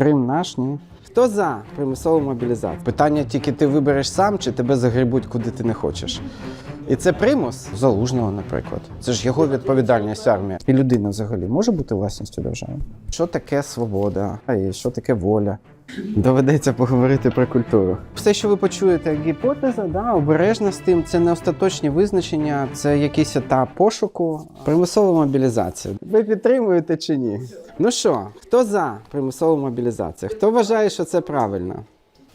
Крим наш, ні. Хто за примусову мобілізацію? Питання тільки ти вибереш сам, чи тебе загребуть, куди ти не хочеш. І це примус залужного, наприклад. Це ж його відповідальність армія. І людина взагалі може бути власністю держави. Що таке свобода? А і що таке воля? Доведеться поговорити про культуру. Все, що ви почуєте, як гіпотеза, да, обережно з тим, це не остаточні визначення, це якийсь етап пошуку, примусова мобілізація. Ви підтримуєте чи ні? Ну що, хто за примусову мобілізацію? Хто вважає, що це правильно?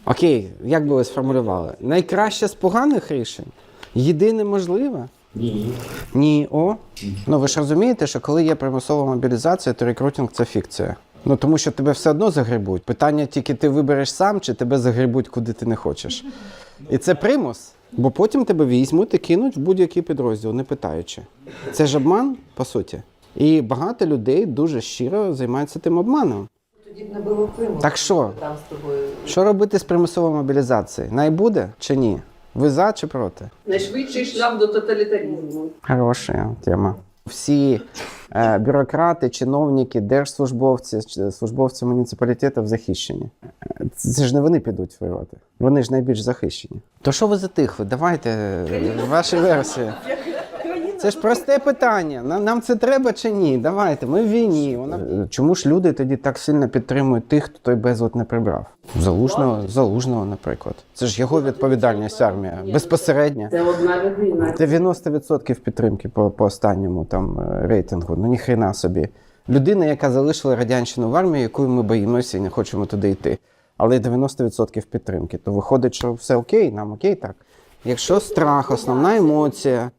Окей, як би ви сформулювали? Найкраще з поганих рішень? Єдине можливе? Ні. Ні, о. Ну ви ж розумієте, що коли є примусова мобілізація, то рекрутинг це фікція. Ну тому що тебе все одно загребуть. Питання тільки ти вибереш сам, чи тебе загребуть, куди ти не хочеш. І це примус, бо потім тебе візьмуть і кинуть в будь-який підрозділ, не питаючи. Це ж обман, по суті. І багато людей дуже щиро займаються тим обманом. Тоді б не було Криму. Так що, Там з тобою. що робити з примусовою мобілізацією? Найбуде чи ні? Ви за чи проти? Найшвидший шлях до тоталітарізму. Хороша тема. Всі е, бюрократи, чиновники, держслужбовці, службовці муніципалітетів захищені. Е, Це ж не вони підуть воювати. Вони ж найбільш захищені. То що ви затихли? Давайте е, ваші версії. Це ж просте питання. Нам, нам це треба чи ні? Давайте, ми в війні. Вона... Е, Чому ж люди тоді так сильно підтримують тих, хто той безлад не прибрав? Залужного, залужного, наприклад. Це ж його відповідальність армія. Безпосередньо. Це одна людина. 90% підтримки по, по останньому там е, рейтингу. Ну ніхрена собі. Людина, яка залишила радянщину в армії, якою ми боїмося і не хочемо туди йти. Але 90% підтримки. То виходить, що все окей, нам окей так. Якщо страх, основна емоція,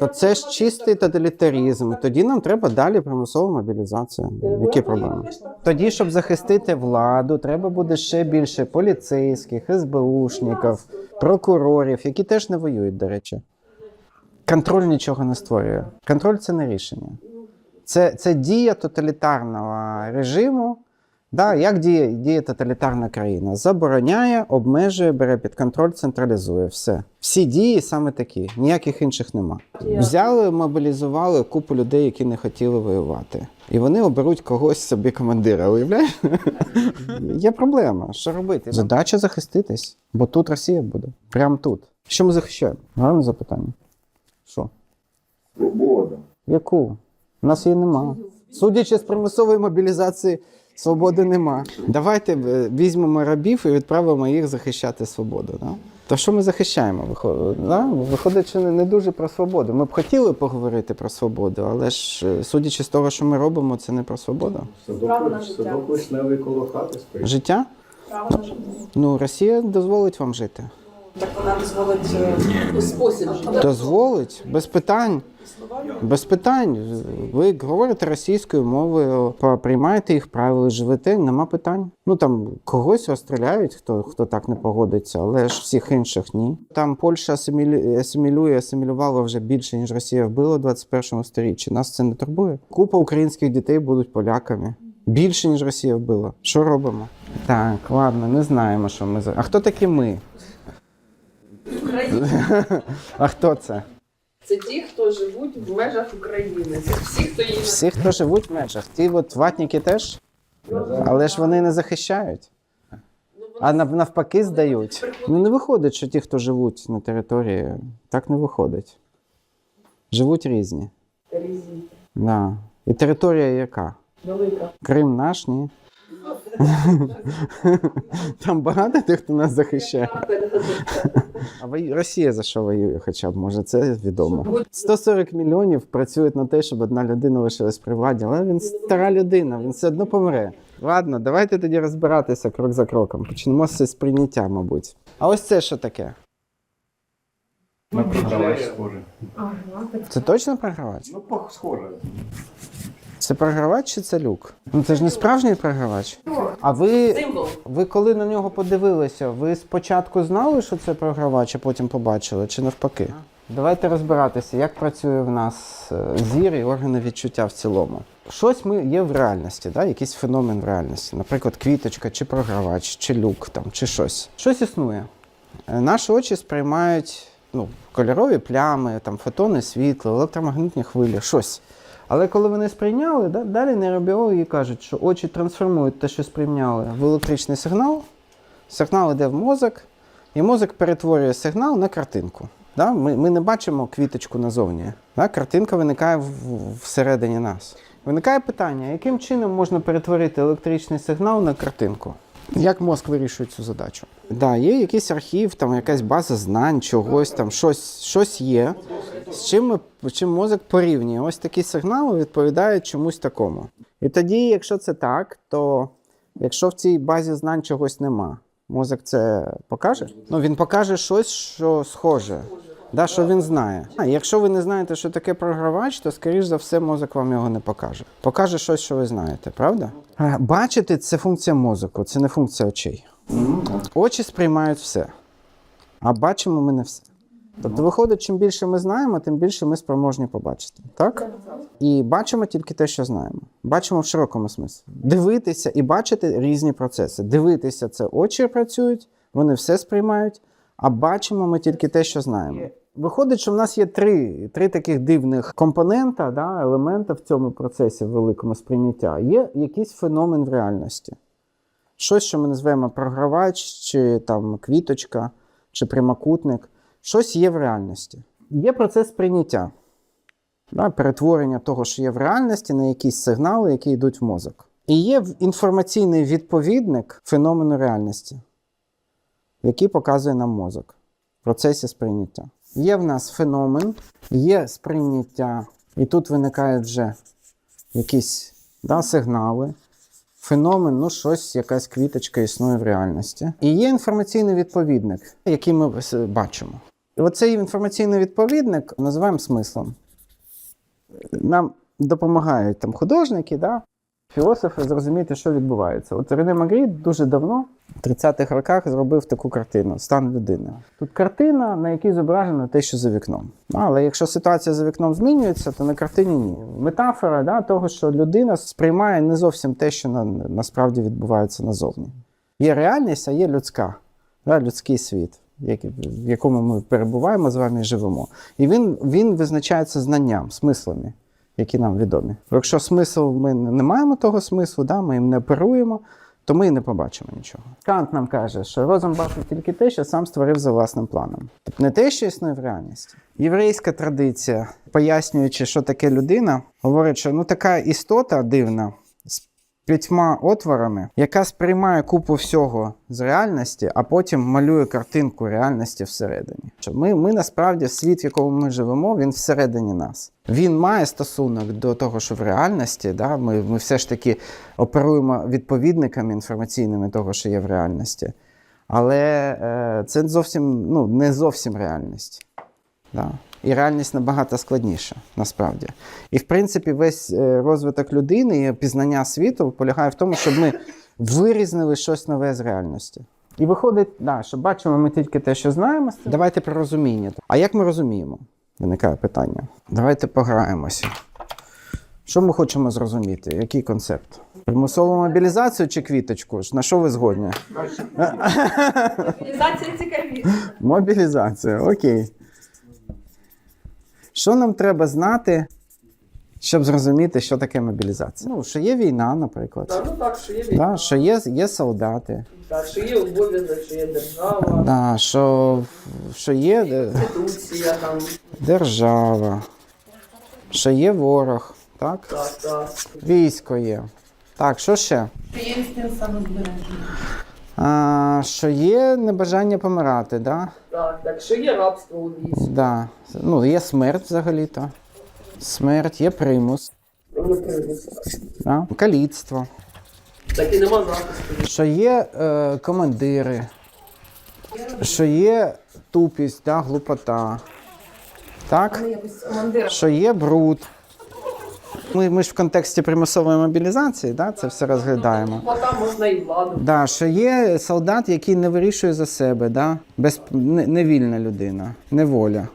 то це ж чистий тоталітаризм. Тоді нам треба далі примусова мобілізація. Які проблеми? Тоді, щоб захистити владу, треба буде ще більше поліцейських, СБУшників, прокурорів, які теж не воюють, до речі. Контроль нічого не створює. Контроль це не рішення. Це, це дія тоталітарного режиму. Да, як діє, діє тоталітарна країна? Забороняє, обмежує, бере під контроль, централізує. Все. Всі дії саме такі, ніяких інших нема. Взяли, мобілізували купу людей, які не хотіли воювати. І вони оберуть когось собі командира. Уявляєш? Є проблема. Що робити? Задача захиститись, бо тут Росія буде. Прямо тут. Що ми захищаємо? Гарне запитання. Що? Свобода. Яку? У нас її нема. Судячи з примусової мобілізації, свободи нема. Давайте е, візьмемо рабів і відправимо їх захищати свободу. Да? То що ми захищаємо? Виходить, да? Виходить, що не, дуже про свободу. Ми б хотіли поговорити про свободу, але ж е, судячи з того, що ми робимо, це не про свободу. Садок, вишневий коло хати стоїть. Життя? Право на життя. Ну, Росія дозволить вам жити. Так вона дозволить е, Спосіб. Дозволить, без питань. Без питань. Ви говорите російською мовою, приймаєте їх правила, живете, нема питань. Ну там когось розстріляють, хто, хто так не погодиться, але ж всіх інших ні. Там Польща асимілю- асимілює, асимілювала вже більше, ніж Росія вбила в 21 сторіччі. Нас це не турбує. Купа українських дітей будуть поляками. Більше, ніж Росія вбила. Що робимо? Так, ладно, не знаємо, що ми за. А хто такі ми? А хто це? Це ті, хто живуть в межах України. Це всі, хто її Всі, хто живуть в межах, ті от ватники теж, але ж вони не захищають, а нав- навпаки здають. Ну не виходить, що ті, хто живуть на території, так не виходить. Живуть різні. різні. Да. І територія яка? Велика. Крим наш, ні? Там багато тих, хто нас захищає. А вою- Росія за що воює, хоча б може, це відомо. 140 мільйонів працюють на те, щоб одна людина лишилась при владі, але він стара людина, він все одно помре. Ладно, давайте тоді розбиратися крок за кроком. Почнемо з сприйняття, мабуть. А ось це що таке? На програвач схоже. Це точно програвач? Ну, схоже. Це програвач чи це люк? Ну це ж не справжній програвач. А ви, Символ. ви коли на нього подивилися, ви спочатку знали, що це програвач, а потім побачили, чи навпаки? Давайте розбиратися, як працює в нас е, зір і органи відчуття в цілому. Щось ми є в реальності, да? якийсь феномен в реальності. Наприклад, квіточка, чи програвач, чи люк, там, чи щось. Щось існує. Е, Наші очі сприймають ну, кольорові плями, там, фотони світла, електромагнітні хвилі, щось. Але коли вони сприйняли, да, далі нейробіологи кажуть, що очі трансформують те, що сприйняли, в електричний сигнал. Сигнал йде в мозок, і мозок перетворює сигнал на картинку. Да? Ми, ми не бачимо квіточку назовні. Да? Картинка виникає в, всередині нас. Виникає питання, яким чином можна перетворити електричний сигнал на картинку? Як мозк вирішує цю задачу? Да, є якийсь архів, там якась база знань, чогось там, щось, щось є. З чим, ми, чим мозок порівнює? Ось такі сигнали відповідають чомусь такому. І тоді, якщо це так, то якщо в цій базі знань чогось нема, мозок це покаже? Ну він покаже щось, що схоже. Да, що він знає. А якщо ви не знаєте, що таке програвач, то скоріш за все мозок вам його не покаже. Покаже щось, що ви знаєте, правда? Бачити це функція мозку, це не функція очей. Очі сприймають все, а бачимо ми не все. Тобто, виходить, чим більше ми знаємо, тим більше ми спроможні побачити. Так? І бачимо тільки те, що знаємо. Бачимо в широкому смислі. Дивитися і бачити різні процеси. Дивитися це очі працюють, вони все сприймають, а бачимо ми тільки те, що знаємо. Виходить, що в нас є три, три таких дивних компонента, да, елемента в цьому процесі великому сприйняття. Є якийсь феномен в реальності. Щось, що ми називаємо програвач, чи там квіточка, чи прямокутник. Щось є в реальності. Є процес прийняття, да, перетворення того, що є в реальності, на якісь сигнали, які йдуть в мозок. І є інформаційний відповідник феномену реальності, який показує нам мозок в процесі сприйняття. Є в нас феномен, є сприйняття, і тут виникають вже якісь да, сигнали. Феномен, ну щось, якась квіточка існує в реальності. І є інформаційний відповідник, який ми бачимо. І оцей інформаційний відповідник називаємо смислом. Нам допомагають там художники, да, філософи зрозуміти, що відбувається. От Рене Магріт дуже давно, в 30-х роках, зробив таку картину Стан людини. Тут картина, на якій зображено те, що за вікном. Ну, Але якщо ситуація за вікном змінюється, то на картині ні. Метафора да, того, що людина сприймає не зовсім те, що на, насправді відбувається назовні. Є реальність, а є людська, да, людський світ, в якому ми перебуваємо з вами і живемо. І він, він визначається знанням, смислами, які нам відомі. Якщо смисл ми не маємо того смислу, да, ми їм не оперуємо, то ми і не побачимо нічого. Кант нам каже, що розум бачить тільки те, що сам створив за власним планом. Тобто не те, що існує в реальності. Єврейська традиція, пояснюючи, що таке людина, говорить, що ну така істота дивна п'ятьма отворами, яка сприймає купу всього з реальності, а потім малює картинку реальності всередині. Ми, ми насправді світ, в якому ми живемо, він всередині нас. Він має стосунок до того, що в реальності, да, ми, ми все ж таки оперуємо відповідниками інформаційними того, що є в реальності. Але е, це зовсім ну, не зовсім реальність. Да. І реальність набагато складніша, насправді. І, в принципі, весь е, розвиток людини і пізнання світу полягає в тому, щоб ми вирізнили щось нове з реальності. І виходить, да, що бачимо ми тільки те, що знаємо. Давайте про розуміння. А як ми розуміємо? Виникає питання. Давайте пограємося. Що ми хочемо зрозуміти? Який концепт? Примусову мобілізацію чи квіточку? На що ви згодні? Мобілізація цікавіше. Мобілізація, окей. Що нам треба знати, щоб зрозуміти, що таке мобілізація? Ну, що є війна, наприклад. Та, ну так, що є війна, Да, що є, є солдати, та, що є обов'язок, що є держава, да, що, що є е, конституція там, держава, що є ворог, так? так, так. Військо є. Так, що ще? Що є інстинкт самозбереження. А, що є небажання помирати, да? Так, так, що є рабство у війську. Да. Ну, є смерть взагалі-то. Смерть, є примус, Ну, не да? каліцтво. Так і нема захисту. що є е, командири, що є тупість, да, глупота, так? Що є бруд. Ми, ми ж в контексті примусової мобілізації да, це все розглядаємо. Бо там можна і владу. Да, що є солдат, який не вирішує за себе, да? Без, не, невільна людина, неволя.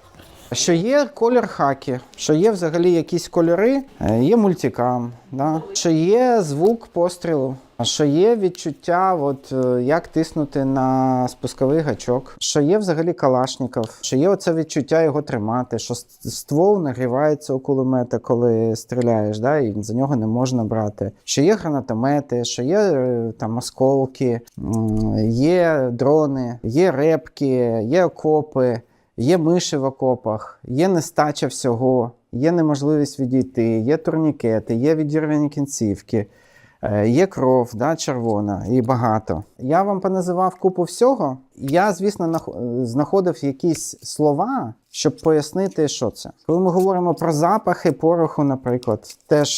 Що є колір хакі, що є взагалі якісь кольори, е, є мультикам, да? що є звук пострілу, що є відчуття, от, е, як тиснути на спусковий гачок, що є взагалі калашников, що є оце відчуття його тримати, що ствол нагрівається у кулемета, коли стріляєш, да? і за нього не можна брати. Що є гранатомети, що є е, там осколки, є дрони, є репки, є окопи. Є миші в окопах, є нестача всього, є неможливість відійти, є турнікети, є відірвані кінцівки, е, є кров, да, червона і багато. Я вам поназивав купу всього. Я, звісно, нах- знаходив якісь слова, щоб пояснити, що це. Коли ми говоримо про запахи пороху, наприклад, теж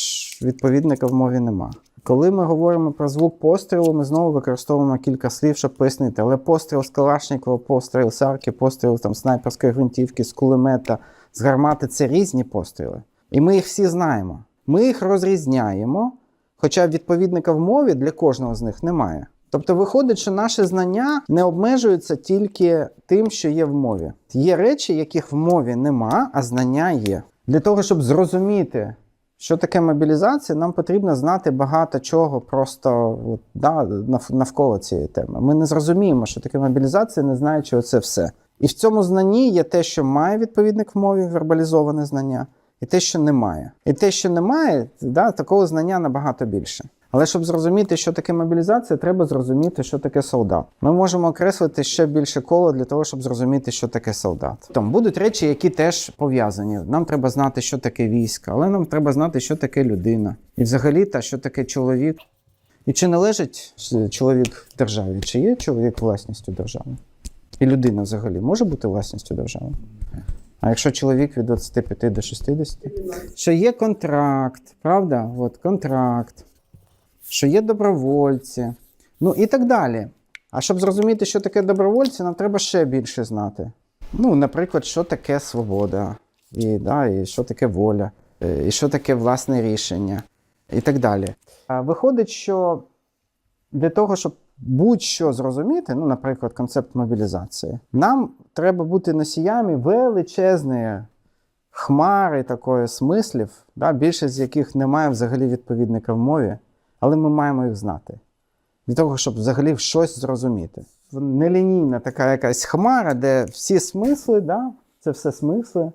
відповідника в мові нема. Коли ми говоримо про звук пострілу, ми знову використовуємо кілька слів, щоб пояснити. Але постріл з Калашникова, постріл з арки, постріл там, снайперської гвинтівки, з кулемета, з гармати це різні постріли. І ми їх всі знаємо. Ми їх розрізняємо, хоча відповідника в мові для кожного з них немає. Тобто виходить, що наше знання не обмежується тільки тим, що є в мові. Є речі, яких в мові нема, а знання є. Для того, щоб зрозуміти, що таке мобілізація, нам потрібно знати багато чого просто от, да, навколо цієї теми. Ми не зрозуміємо, що таке мобілізація, не знаючи оце все. І в цьому знанні є те, що має відповідник в мові, вербалізоване знання, і те, що немає. І те, що немає, да, такого знання набагато більше. Але щоб зрозуміти, що таке мобілізація, треба зрозуміти, що таке солдат. Ми можемо окреслити ще більше коло для того, щоб зрозуміти, що таке солдат. Там будуть речі, які теж пов'язані. Нам треба знати, що таке військо, але нам треба знати, що таке людина. І взагалі, та що таке чоловік. І чи належить е, чоловік державі? Чи є чоловік власністю держави? І людина взагалі може бути власністю держави? А якщо чоловік від 25 до 60? Що є контракт, правда? От контракт, що є добровольці, ну і так далі. А щоб зрозуміти, що таке добровольці, нам треба ще більше знати. Ну, наприклад, що таке свобода, і, да, і що таке воля, е, і що таке власне рішення, і так далі. Виходить, що для того, щоб будь-що зрозуміти, ну, наприклад, концепт мобілізації, нам треба бути носіями величезної хмари такої смислів, да, більшість з яких немає взагалі відповідника в мові, але ми маємо їх знати. Для того, щоб взагалі щось зрозуміти. Нелінійна така якась хмара, де всі смисли, да, це все смисли,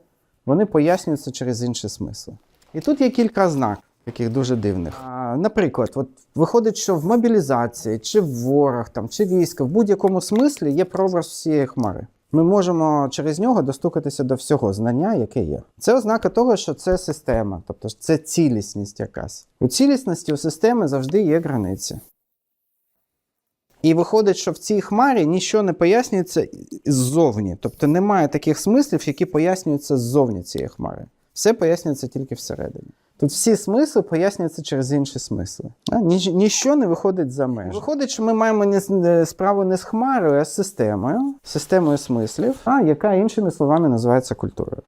вони пояснюються через інші смисли. І тут є кілька знак, таких дуже дивних. А, наприклад, от виходить, що в мобілізації, чи в ворог, там, чи війська, в будь-якому смислі є прообраз всієї хмари. Ми можемо через нього достукатися до всього знання, яке є. Це ознака того, що це система, тобто це цілісність якась. У цілісності у системи завжди є границі. І виходить, що в цій хмарі нічого не пояснюється ззовні. Тобто немає таких смислів, які пояснюються ззовні цієї хмари. Все пояснюється тільки всередині. Тут всі смисли пояснюються через інші смисли. Ніч- ніщо не виходить за межі. Виходить, що ми маємо не не справу не з хмарою, а з системою, системою смислів, а яка іншими словами називається культурою.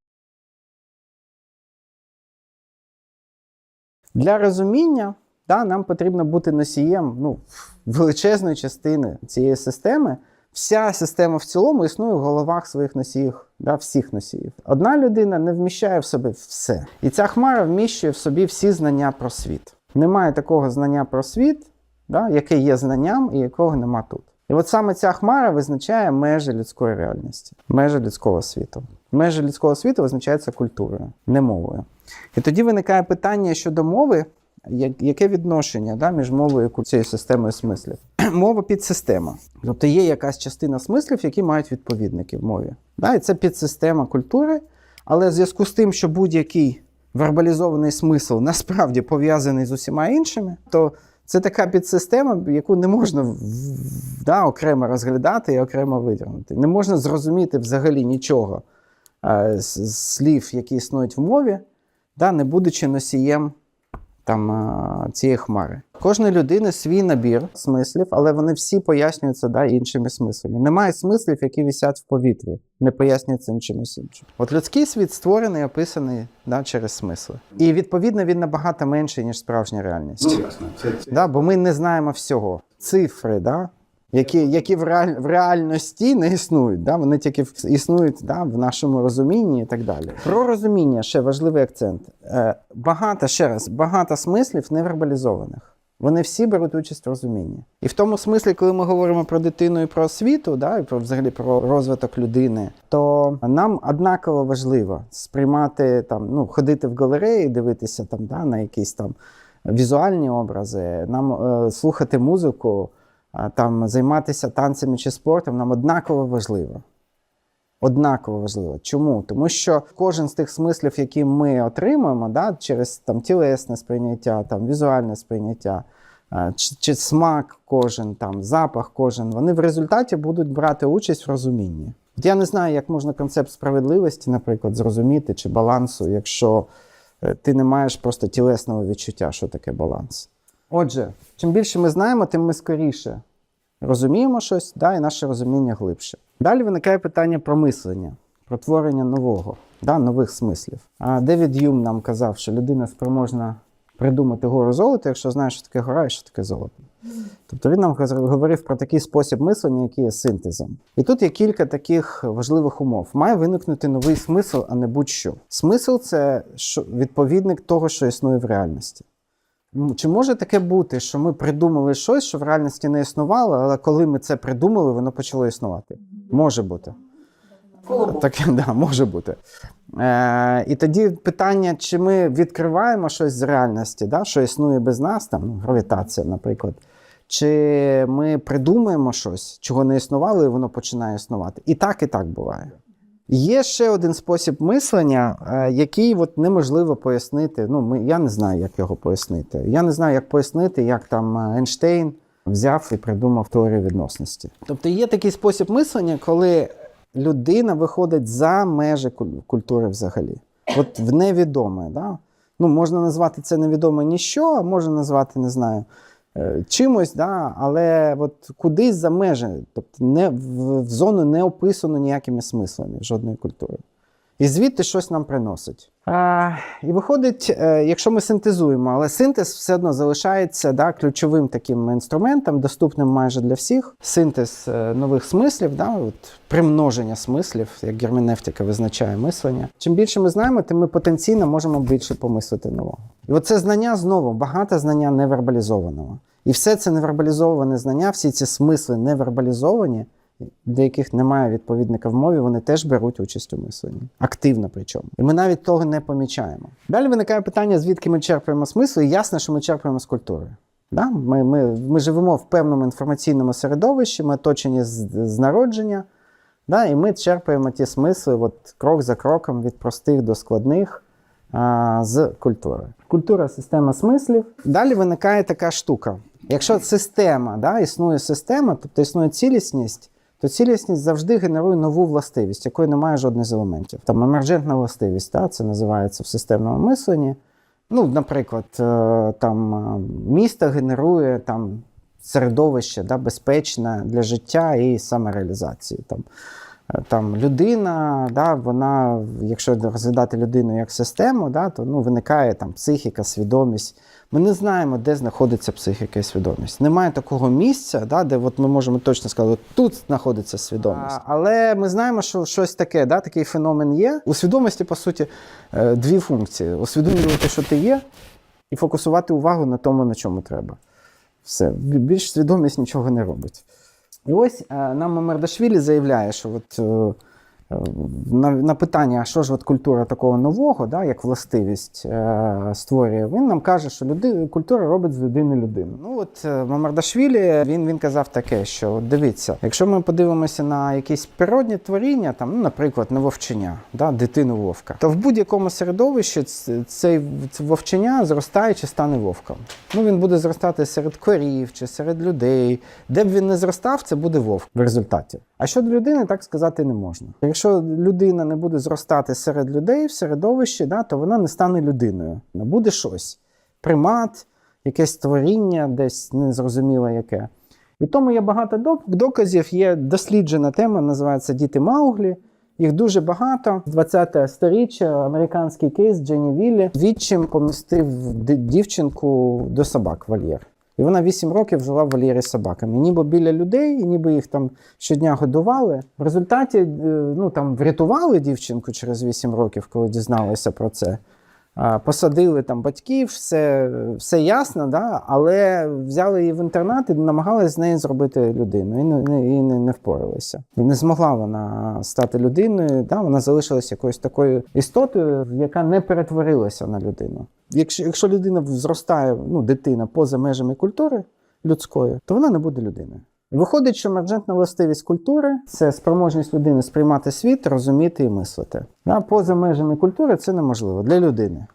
Для розуміння да, нам потрібно бути носієм ну, величезної частини цієї системи. Вся система в цілому існує в головах своїх носіїв, да, всіх носіїв. Одна людина не вміщає в себе все. І ця хмара вміщує в собі всі знання про світ. Немає такого знання про світ, да, яке є знанням і якого нема тут. І от саме ця хмара визначає межі людської реальності, межі людського світу. Межі людського світу визначаються культурою, не мовою. І тоді виникає питання щодо мови, яке відношення да, між мовою і цією системою смислів? Мова підсистема. Тобто є якась частина смислів, які мають відповідники в мові. Да, і це підсистема культури, але в зв'язку з тим, що будь-який вербалізований смисл насправді пов'язаний з усіма іншими, то це така підсистема, яку не можна да, окремо розглядати і окремо видягнути. Не можна зрозуміти взагалі нічого е, з слів, які існують в мові, да, не будучи носієм там, цієї хмари. Кожної людини свій набір смислів, але вони всі пояснюються да, іншими смислами. Немає смислів, які висять в повітрі, не пояснюються чимось іншим. От людський світ створений, описаний да, через смисли. І відповідно він набагато менший, ніж справжня реальність. Ну, ясно. Це, це. Да, бо ми не знаємо всього. Цифри, да? Які, які в, реаль, в реальності не існують. Да? Вони тільки існують да, в нашому розумінні і так далі. Про розуміння ще важливий акцент. Е, багато, ще раз, багато смислів невербалізованих. Вони всі беруть участь в розумінні. І в тому смислі, коли ми говоримо про дитину і про освіту, да, і про взагалі про розвиток людини, то нам однаково важливо сприймати там, ну, ходити в галереї, дивитися там, да, на якісь там візуальні образи, нам е, слухати музику, там, займатися танцями чи спортом, нам однаково важливо. Однаково важливо. Чому? Тому що кожен з тих смислів, які ми отримуємо, да, через там, тілесне сприйняття, там, візуальне сприйняття, чи, чи смак кожен, там, запах кожен, вони в результаті будуть брати участь в розумінні. От Я не знаю, як можна концепт справедливості, наприклад, зрозуміти чи балансу, якщо е, ти не маєш просто тілесного відчуття, що таке баланс. Отже, чим більше ми знаємо, тим ми скоріше розуміємо щось, да, і наше розуміння глибше. Далі виникає питання про мислення, про творення нового, да, нових смислів. А Девід Юм нам казав, що людина спроможна придумати гору золота, якщо знає, що таке гора і що таке золото. Тобто він нам говорив про такий спосіб мислення, який є синтезом. І тут є кілька таких важливих умов. Має виникнути новий смисл, а не будь-що. Смисл це відповідник того, що існує в реальності. Чи може таке бути, що ми придумали щось, що в реальності не існувало, але коли ми це придумали, воно почало існувати? Може бути. Колобок. Так, да, може бути. Е, і тоді питання, чи ми відкриваємо щось з реальності, да, що існує без нас, там, ну, гравітація, наприклад. Чи ми придумаємо щось, чого не існувало, і воно починає існувати. І так, і так буває. Є ще один спосіб мислення, е, який от неможливо пояснити. Ну, ми, я не знаю, як його пояснити. Я не знаю, як пояснити, як там е, Ейнштейн взяв і придумав теорію відносності. Тобто є такий спосіб мислення, коли людина виходить за межі культури взагалі. От в невідоме. Да? Ну, можна назвати це невідоме ніщо, а можна назвати, не знаю, чимось, да? але от кудись за межі, тобто не, в, в зону не описано ніякими смислами жодної культури. І звідти щось нам приносить. А, і виходить, е, якщо ми синтезуємо, але синтез все одно залишається да, ключовим таким інструментом, доступним майже для всіх. Синтез е, нових смислів, да, от, примноження смислів, як герменевтика визначає мислення. Чим більше ми знаємо, тим ми потенційно можемо більше помислити нового. І оце знання знову багато знання невербалізованого. І все це невербалізоване знання, всі ці смисли невербалізовані, для яких немає відповідника в мові, вони теж беруть участь у мисленні. Активно причому. І ми навіть того не помічаємо. Далі виникає питання, звідки ми черпаємо смисли, і ясно, що ми черпаємо з культури. Да? Ми, ми, ми живемо в певному інформаційному середовищі, ми оточені з, з народження, да? і ми черпаємо ті смисли от, крок за кроком від простих до складних а, з культури. Культура система смислів. Далі виникає така штука. Якщо система, да, існує система, тобто існує цілісність, то цілісність завжди генерує нову властивість, якої немає жодних з елементів. Там емерджентна властивість, да, це називається в системному мисленні. Ну, наприклад, е, там е, місто генерує там середовище да, безпечне для життя і самореалізації. Там, е, там людина, да, вона, якщо розглядати людину як систему, да, то ну, виникає там психіка, свідомість. Ми не знаємо, де знаходиться психіка і свідомість. Немає такого місця, да, де от ми можемо точно сказати, тут знаходиться свідомість. А, але ми знаємо, що щось таке, да, такий феномен є. У свідомості, по суті, е, дві функції: усвідомлювати, що ти є, і фокусувати увагу на тому, на чому треба. Все, більш свідомість нічого не робить. І ось е, нам Мамардашвілі заявляє, що от, е, на, на питання, а що ж от культура такого нового, да, як властивість е, створює, він нам каже, що люди, культура робить з людини людину. Ну от е, Мамардашвілі він, він казав таке, що дивіться, якщо ми подивимося на якісь природні творіння, там, ну, наприклад, на вовчення, да, дитину вовка, то в будь-якому середовищі цей вовчення зростає чи стане вовком. Ну, він буде зростати серед корів чи серед людей. Де б він не зростав, це буде вовк в результаті. А щодо людини, так сказати не можна. Якщо людина не буде зростати серед людей в середовищі, да, то вона не стане людиною. Не буде щось. Примат, якесь творіння, десь незрозуміло яке. І тому є багато доказів. Є досліджена тема, називається Діти Мауглі. Їх дуже багато. 20-те сторіччя, американський кейс Дженні Віллі. Відчим помістив дівчинку до собак вольєр. І вона 8 років жила в вольєрі з собаками. Ніби біля людей, ніби їх там щодня годували. В результаті е, ну, там, врятували дівчинку через 8 років, коли дізналися про це. Посадили там батьків, все, все ясно, да? але взяли її в інтернат і намагалися з неї зробити людину. І не, і не, не впоралися. І не змогла вона стати людиною. Да? Вона залишилася якоюсь такою істотою, яка не перетворилася на людину. Якщо, якщо людина зростає, ну, дитина поза межами культури людської, то вона не буде людиною. Виходить, що емерджентна властивість культури це спроможність людини сприймати світ, розуміти і мислити. А поза межами культури це неможливо для людини.